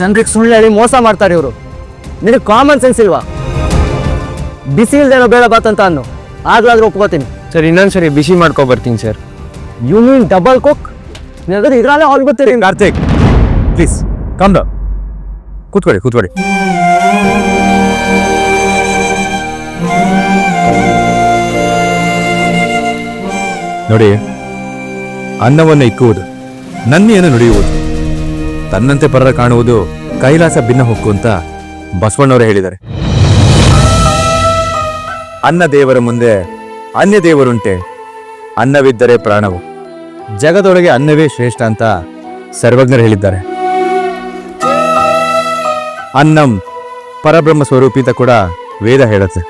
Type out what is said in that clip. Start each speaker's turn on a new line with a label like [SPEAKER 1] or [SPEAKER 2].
[SPEAKER 1] ಜನರಿಗೆ ಸುಳ್ಳು ಹೇಳಿ ಮೋಸ ಮಾಡ್ತಾರೆ ಇವರು. ನಿನಗೆ ಕಾಮನ್ ಸೆನ್ಸ್ ಇಲ್ವಾ? ಬಿಸಿ ಇಲ್ದೇನೋ ಬೇಡ ಬಾತಂತ ಅನ್ನು. ಆಗ್ಲಾದ್ರೂ ಒಪ್ಕೋತೀನಿ.
[SPEAKER 2] ಸರ್ ಇನ್ನೊಂದ್ಸರಿ ಬಿಸಿ ಮಾಡ್ಕೊ ಬರ್ತೀನಿ sir.
[SPEAKER 1] You mean double cook ನೀನಾದ್ರೆ ಇದ್ರಲ್ಲೇ ಅವ್ರಿಗೆ ಗೊತ್ತಿರಿ
[SPEAKER 3] ಕಾರ್ತಿಕ್ ಪ್ಲೀಸ್ ಕಂದ ಕೂತ್ಕೊಳ್ಳಿ ಕೂತ್ಕೊಳ್ಳಿ. ನೋಡಿ ಅನ್ನವನ್ನು ಇಕ್ಕುವುದು ನನ್ನೇನು ನುಡಿಯುವುದು. ತನ್ನಂತೆ ಪರರ ಕಾಣುವುದು ಕೈಲಾಸ ಭಿನ್ನ ಹೊಕ್ಕು ಅಂತ ಬಸವಣ್ಣವರೇ ಹೇಳಿದ್ದಾರೆ. ಅನ್ನ ದೇವರ ಮುಂದೆ ಅನ್ಯ ದೇವರುಂಟೆ, ಅನ್ನವಿದ್ದರೆ ಪ್ರಾಣವು. ಜಗದೊಳಗೆ ಅನ್ನವೇ ಶ್ರೇಷ್ಠ ಅಂತ ಸರ್ವಜ್ಞರು ಹೇಳಿದ್ದಾರೆ. ಅನ್ನಂ ಪರಬ್ರಹ್ಮ ಸ್ವರೂಪಿ ಅಂತ ಕೂಡ ವೇದ ಹೇಳುತ್ತೆ.